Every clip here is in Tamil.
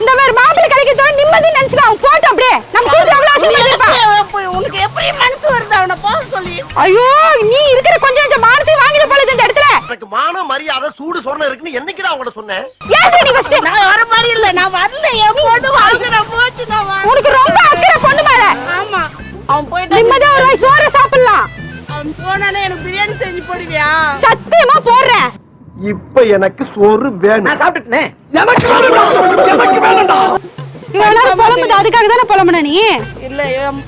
இந்த மாதிரி மாப்பிள்ளை கிடைக்கிறதோட நிம்மதி நினைச்சுக்க அவன் போட்டோம் அப்படியே நம்ம கூட்டு அவ்வளவு அசிங்கப்படுத்திருப்பான் உனக்கு எப்படி மனசு வருது? அவனை போக சொல்லி. ஐயோ நீ இருக்கிற கொஞ்சம் கொஞ்சம் மானத்தையும் வாங்கிட போல இந்த இடத்துல. எனக்கு மான மரியாதை சூடு சொரணை இருக்குன்னு என்னைக்குடா அவங்கள்ட்ட சொன்னேன்? ஏன் நீ ஃபர்ஸ்ட் நான் வர மாதிரி இல்ல நான் வரல என் பொண்ணு வாழ்க்கை நான் போச்சு நான். உனக்கு ரொம்ப அக்கறை பொண்ணு மேல. ஆமா. அவன் போயிட்டு நிம்மதியா ஒரு வாய் சோற சாப்பிடலாம். அவன் போனானே எனக்கு பிரியாணி செஞ்சு போடுவியா? சத்தியமா போடுறேன். இப்ப எனக்கு சோறு வேணும். நான் சாப்பிட்டுட்டேன். எனக்கு வேணும்டா. எனக்கு வேணும்டா. இவனால புலம்புது அதுக்காக தானே புலம்புன நீ? இல்ல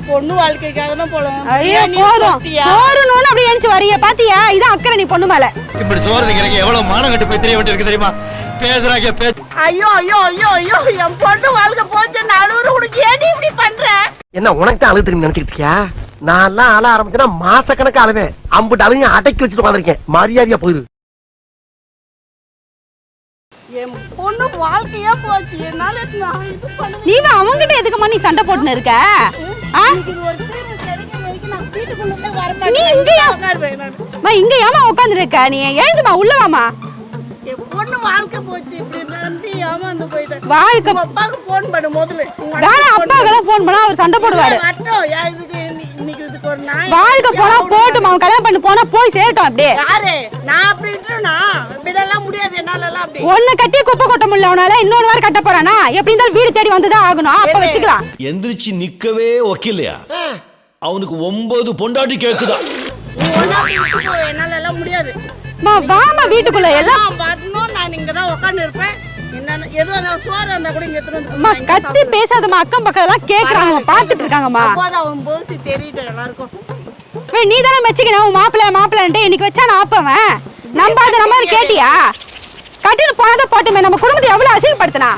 பொண்ணு வாழ்க்கைக்காக தான் ஐயோ போதும். அப்படியே எழுந்து வரிய பாத்தியா? இதான் அக்கறை நீ பொண்ணு மேல. இப்படி சோறு திங்கிறக்கு எவ்வளவு மானம் கட்டு போய் தெரிய வேண்டியிருக்கு தெரியுமா? பேசுறாங்க பேச்சு ஐயோ ஐயோ ஐயோ ஐயோ என் பொண்ணு வாழ்க்கை போச்சு. நானூறு உனக்கு ஏன் இப்படி பண்ற? என்ன உனக்கு தான் அழுது திரும்பி நினைச்சிட்டு இருக்கியா? நான் எல்லாம் அழ ஆரம்பிச்சேன்னா மாசக்கணக்கா அழுவேன். அம்புட்டு அழுகையும் அடக்கி வச்சுட்டு உட்காந்துருக்கேன். மரியாதையா போயிரு. என் பொண்ணு வாழ்க்கையா போச்சு. என்னால நீ அவங்கிட்ட எதுக்குமா நீ சண்டை போட்டுன்னு இருக்க? நீ இங்கேயா? அம்மா, இங்க ஏமா உட்கார்ந்து இருக்க நீ எழுந்துமா உள்ள வாமா பொண்ணு வாழ்க்கை போச்சு. இப்படி நம்பி ஏமாந்து போயிட்டேன். வாழ்க்கை உங்க அப்பாவுக்கு போன் பண்ணு முதல்ல. வேணா அவர் சண்டை போடுவாரு. யா, இதுக்கு இன்னி- இன்னைக்கு இதுக்கு ஒரு நாய் வாழ்க்கை போனா போட்டும் அவன் கல்யாணம் பண்ணி போனா போய் சேரட்டும் அப்படியே. யாரு? நான் அப்படி விட்டுருனா விடலாம் ஒண்ணு கட்டி குப்பை கொட்ட முடியல அவனால இன்னொரு வாரம் கட்ட போறானா? எப்படி இருந்தாலும் வீடு தேடி வந்துதான் ஆகணும். அப்ப வச்சுக்கலாம். எந்திரிச்சு நிக்கவே ஒக்கில்லையா அவனுக்கு ஒன்பது பொண்டாட்டி கேக்குதா? என்னால எல்லாம் முடியாது. மா வாமா வீட்டுக்குள்ள எல்லாம் நான் வரணும். நான் இங்க தான் உட்கார்ந்து இருப்பேன் கத்தி. பேசாதம்மா அக்கம் பக்கம் எல்லாம் கேக்குறாங்க. பாத்துட்டு இருக்காங்கம்மா. நீ தானே மெச்சிக்கணும் உன் மாப்பிள்ள மாப்பிள்ளன்ட்டு இன்னைக்கு வச்சா நான் ஆப்பவன் நம்பாத நம்ம கேட்டியா? கட்டின்னு போனதை போட்டுமே நம்ம குடும்பத்தை எவ்வளவு அசிங்கப்படுத்தினா?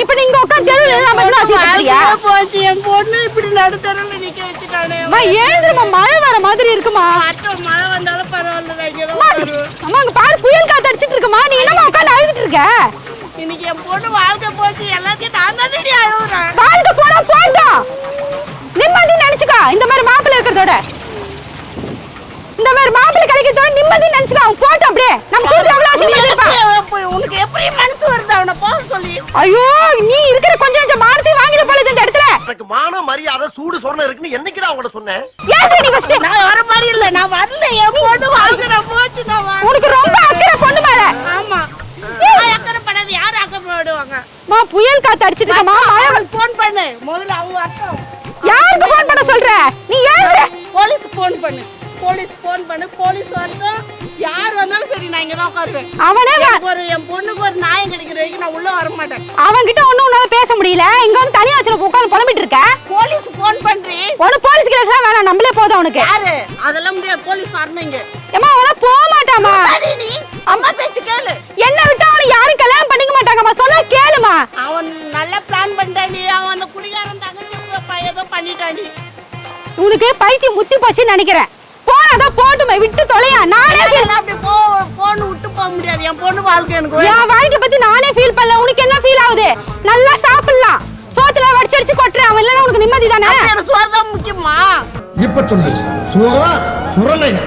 இப்ப நீங்க உட்காந்து தெருவில் நம்ம எவ்வளவு அசிங்கப்படுத்துறியா வாழ்க்கையே போச்சு என் பொண்ணு இப்படி நடுத்தரல நிக்க வச்சுட்டானே. எழுந்துருமா மழை வர மாதிரி இருக்குமா? மழை வந்தாலும் பரவாயில்ல தான் அம்மா அங்க பாரு புயல் காத்து அடிச்சிட்டு இருக்குமா நீ என்னமா உட்காந்து அழுதுட்டு இருக்க? இன்னைக்கு என் பொண்ணு வாழ்க்கை போச்சு எல்லாத்தையும் நான் தானடி அழுகுறேன் வாழ்க்கை போனா போட்டோம் நிம்மதி நினைச்சுக்கோ இந்த மாதிரி மாப்பிள்ளை இருக்கிறதோட இந்த மாதிரி மாப்பிள்ளை கிடைக்கிறதோட நிம்மதி நினைச்சுக்கோ அவன் போட்டோம் அப்படியே. நம்ம கூட்டு எவ்வளவு அசிங்கப்படுத்திருப்பான் உனக்கு எப்படி மனசு வருது? அவனை போக சொல்லி. ஐயோ நீ இருக்கிற கொஞ்சம் கொஞ்சம் மானத்தையும் வாங்கிட போல இந்த இடத்துல. எனக்கு மான மரியாதை சூடு சொரணை இருக்குன்னு என்னைக்குடா அவங்கள்ட்ட சொன்னேன்? ஏன் நீ ஃபர்ஸ்ட் நான் வர மாதிரி இல்ல நான் வரல என் பொண்ணு நான் போச்சு நான். உனக்கு ரொம்ப அக்கறை பொண்ணு மேல. ஆமா. நான் அக்கறைப்படாது யாரு அக்கறைப்படுவாங்க? மா புயல் காத்து மழை அவளுக்கு ஃபோன் பண்ணு. முதல்ல அவங்க வரட்டும் யாருக்கு ஃபோன் பண்ண சொல்ற? நீ ஏன் போலீஸ் ஃபோன் பண்ணு. போலீஸ் ஃபோன் பண்ணு போலீஸ் வரட்டும். யார் வந்தாலும் சரி நான் இங்க தான் உட்காருவேன். அவனே ஒரு என் பொண்ணுக்கு ஒரு நியாயம் கிடைக்கிற வரைக்கும் நான் உள்ள வர மாட்டேன். அவன்கிட்ட ஒண்ணும் உன்னால பேச முடியல. இங்க வந்து தனியா வச்சு உட்காந்து புலம்பிட்டு இருக்க? போலீஸ் ஃபோன் பண்றி. உன போலீஸ் எல்லாம் வேணாம். நம்மளே போதும் அவனுக்கு. யாரு? அதெல்லாம் முடியாது. போலீஸ் வரணும் இங்க. ஏமா அவன போக மாட்டாமா நீ? அம்மா பேச்சு கேளு. என்ன விட்டு அவனை யாரும் கல்யாணம் பண்ணிக்க மாட்டாங்கம்மா. சொன்னா கேளுமா அவன் நல்லா பிளான் பண்ணிட்டாண்டி அவன் அந்த குடிகாரன் தங்கச்சி ஏதோ பண்ணிட்டாண்டி உனக்கு பைத்தியம் முத்தி போச்சுன்னு நினைக்கிறேன். போனாதான் போட்டுமே விட்டு தொலையா? நானே அப்படி போ போன்னு விட்டு போக முடியாது. என் பொண்ணு வாழ்க்கை எனக்கு. என் வாழ்க்கை பத்தி நானே ஃபீல் பண்ணல. உனக்கு என்ன ஃபீல் ஆகுது? நல்லா சாப்பிடலாம். சோத்துல வடிச்சு அடிச்சு கொட்டுறேன். அவன் இல்லைன்னா உனக்கு நிம்மதி தானே? எனக்கு சோறு தான் முக்கியமா? இப்ப சொல்லு. சோறா? சுரணையா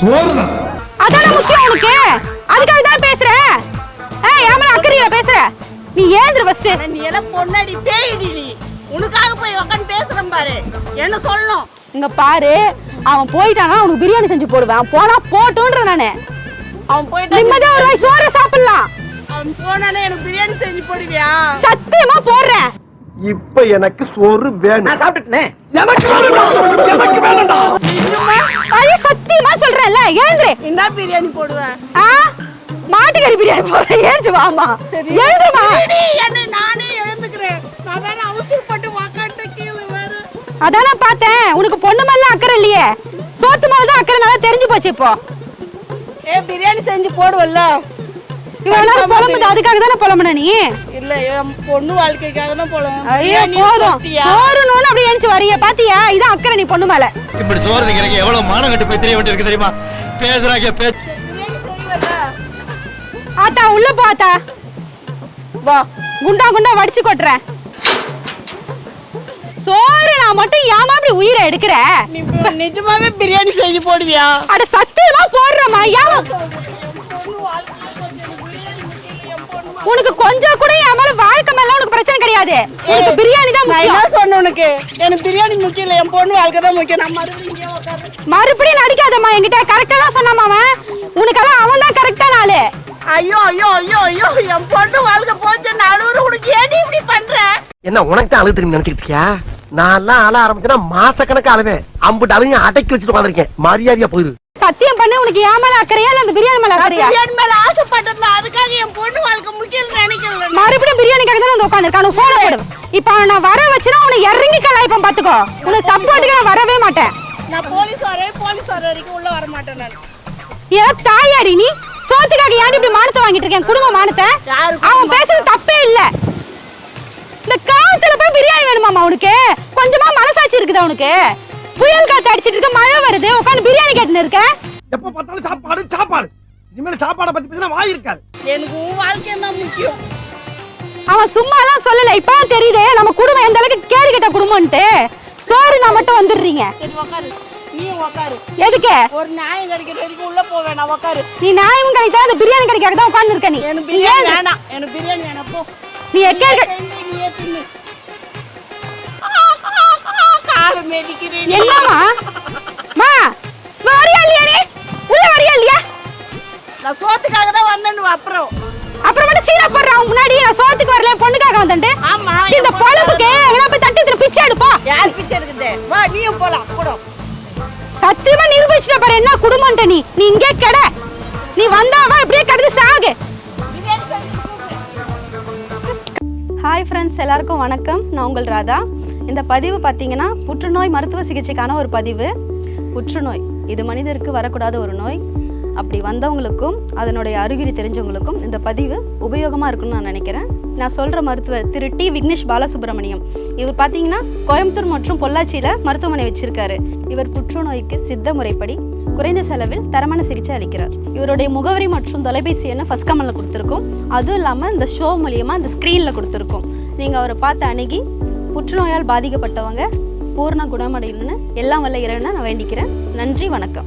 சோறுதான் அதானே முக்கியம் உனக்கு. அதுக்காக தான் பேசுற. ஏய் ஏமா அக்கறையா பேசுற? நீ ஏந்திரு ஃபர்ஸ்ட் நீ எல்லாம் பொண்ணாடி பேயிடி நீ. உனக்காக போய் உட்காந்து பேசுறேன் பாரு. என்ன சொல்லணும்? இங்க பாரு. அவன் போயிட்டானா அவனுக்கு பிரியாணி செஞ்சு போடுவேன். போனா போட்டோன்ற நானு. அவன் போயிட்டு நிம்மதியா ஒரு வாய் சோறு சாப்பிடலாம். அவன் போனானே எனக்கு பிரியாணி செஞ்சு போடுவியா? சத்தியமா போடுறேன். இப்ப எனக்கு சோறு வேணும். நான் சாப்பிட்டுட்டேன். எனக்கு வேணும்டா. எனக்கு வேணும்டா. ஐயோ சத்தியமா சொல்றேன்ல எழுந்துரு. என்ன பிரியாணி போடுவேன் ஆ? மாட்டுக்கறி பிரியாணி போடுறேன். ஏறிச்சு வாமா சரி, என்ன நானே எழுந்துக்கிறேன். நான் வேற கீழே அதானே பார்த்தேன். உனக்கு பொண்ணு மேல அக்கறை இல்லையே. சோத்து மேல தான் அக்கறை நல்லா தெரிஞ்சு போச்சு இப்போ. ஏ பிரியாணி செஞ்சு போடுவல்ல. இவ்வளவு நேரம் புலம்புது. அதுக்காக தானே புலம்புன நீ? இல்ல பொண்ணு வாழ்க்கைக்காக தான் போலாம் ஐயோ போதும். சோறுன்னு அப்படியே எழுந்து வரிய. பாத்தியா? இதான் அக்கறை நீ பொண்ணு மேல. இப்படி சோறு திங்கிறக்கு எவ்வளவு மானம் கட்டு போய் தெரிய வேண்டியிருக்கு தெரியுமா? பேசுறாங்க பேச்சு ஆத்தா உள்ள போ ஆத்தா. வா குண்டா குண்டா வடிச்சு கொட்டுறேன். சோறு நான் மட்டும் ஏமா அப்படி உயிரை எடுக்கிற? நிஜமாவே பிரியாணி செஞ்சு போடுவியா? அட சத்தியமா போடுறமா ஏமா உனக்கு கொஞ்சம் கூட என் மேல வாழ்க்கை மேல உனக்கு உனக்கு பிரியாணி தான் நான் என்ன முக்கியம். சொன்னேன் உனக்கு? எனக்கு பிரியாணி முக்கியம் இல்லை என் பொண்ணு வாழ்க்கை தான் முக்கியம். நான் மறுபடியும் இங்கே உட்காரு மறுபடியும் நடிக்காதம்மா. என்கிட்ட கரெக்டா தான் சொன்னாமா அவன். உனக்கெல்லாம் அவன் தான் கரெக்டான ஆளு. ஐயோ ஐயோ ஐயோ ஐயோ என் பொண்ணு வாழ்க்கை போச்சு. நடுவுற உனக்கு ஏன் இப்படி பண்ற? என்ன உனக்கு தான் அழுகு திரும்பி நினைச்சிட்டு இருக்கியா? நான் எல்லாம் அழ ஆரம்பிச்சேன்னா மாசக்கணக்கு அழுவேன் அம்புட்டு அழுகையும் அடக்கி வச்சுட்டு உட்காந்துருக்கேன் மரியாதையா போயிரு. சத்தியம் பண்ணு உனக்கு ஏன் மேல அக்கறையா இல்ல அந்த பிரியாணி மேல அக்கறையா? பிரியாணி மேல ஆசைப்பட்டதுல அதுக்காக என் பொண்ணு வாழ்க்கை முக்கியம் நினைக்கல மறுபடியும் பிரியாணிக்காக தான் வந்து உட்காந்துருக்கான் உனக்கு போன போடு. இப்ப நான் வர வச்சுனா உன்னை இறங்கி கலாய்ப்பேன் பாத்துக்கோ. உனக்கு சப்போர்ட்டுக்கு நான் வரவே மாட்டேன். நான் போலீஸ் வரேன் போலீஸ் வர வரைக்கும் உள்ள வர மாட்டேன் நான். ஏன் தாயாடி நீ? சோத்துக்காக ஏன் இப்படி மானத்தை வாங்கிட்டு இருக்கேன்? குடும்ப மானத்தை? அவன் பேசுறது தப்பே இல்ல. இந்த காத்துல போய் பிரியாணி வேணுமாமா உனக்கு? கொஞ்சமா மனசாட்சி இருக்குதா உனக்கு? புயல் காத்து அடிச்சிட்டு இருக்க மழை வருது உட்காந்து பிரியாணி கேட்டுன்னு இருக்க? எப்ப பார்த்தாலும் சாப்பாடு சாப்பாடு. இனிமேல் சாப்பாடை பத்தி பேசினா வாய் இருக்காது. எனக்கு வாழ்க்கை தான் முக்கியம்? அவன் சும்மா எல்லாம் சொல்லல இப்பதான் தெரியுது நம்ம குடும்பம் எந்த அளவுக்கு கேடு கெட்ட குடும்பம்ன்ட்டு. சோறு நான் மட்டும் வந்துடுறீங்க. சரி உட்காரு நீ உட்காரு எதுக்கு? ஒரு நியாயம் கிடைக்கிற வரைக்கும் உள்ள போவேன் நான் உட்காரு நீ நியாயம் அந்த பிரியாணி கடைக்காக தான் உட்கார்ந்து இருக்க நீ. எனக்கு நீ பிரியாணி வேணாம். எனக்கு பிரியாணி வேணாம் போ. நீ எக்கே செஞ்சு நீயே மிதிக்கிறேன் என்னம்மா? மா வரியா இல்லையா உள்ள வரியா இல்லையா? நான் சோத்துக்காக தான் வந்தேன்னு அப்புறம். அப்புறம் மட்டும் சீரா போடுறான் உன் முன்னாடி நான் சோத்துக்கு வரல பொண்ணுக்காக ஆமா சீ, இந்த பொழப்புக்கு எல்லாம் போய் தட்டி எடுத்து பிச்சை எடுப்போம் யார் பிச்சை எடுக்குது? வா நீயும் போலாம் கூட சத்தியமா நிரூபிச்சுட்ட பாரு என்ன குடும்பம்ன்ட்டு நீ. நீ இங்கே கெட. நீ வந்தாவா இப்படியே கடந்து சாகு. ஹாய் ஃப்ரெண்ட்ஸ் எல்லாருக்கும் வணக்கம். நான் உங்கள் ராதா. இந்த பதிவு பார்த்தீங்கன்னா புற்றுநோய் மருத்துவ சிகிச்சைக்கான ஒரு பதிவு. புற்றுநோய். இது மனிதருக்கு வரக்கூடாத ஒரு நோய். அப்படி வந்தவங்களுக்கும் அதனுடைய அறிகுறி தெரிஞ்சவங்களுக்கும் இந்த பதிவு உபயோகமாக இருக்கும்னு நான் நினைக்கிறேன். நான் சொல்கிற மருத்துவர் திரு டி விக்னேஷ் பாலசுப்ரமணியம். இவர் பார்த்தீங்கன்னா கோயம்புத்தூர் மற்றும் பொள்ளாச்சியில் மருத்துவமனை வச்சிருக்காரு. இவர் புற்றுநோய்க்கு சித்த முறைப்படி குறைந்த செலவில் தரமான சிகிச்சை அளிக்கிறார். இவருடைய முகவரி மற்றும் தொலைபேசி எண்ணை ஃபஸ்ட் கமலில் கொடுத்துருக்கோம். அதுவும் இல்லாமல் இந்த ஷோ மூலியமாக இந்த ஸ்க்ரீனில் கொடுத்துருக்கோம். நீங்கள் அவரை பார்த்து அணுகி புற்றுநோயால் பாதிக்கப்பட்டவங்க பூர்ண குணமடையணும்னு எல்லாம் வல்ல இறைவனை நான் வேண்டிக்கிறேன். நன்றி வணக்கம்.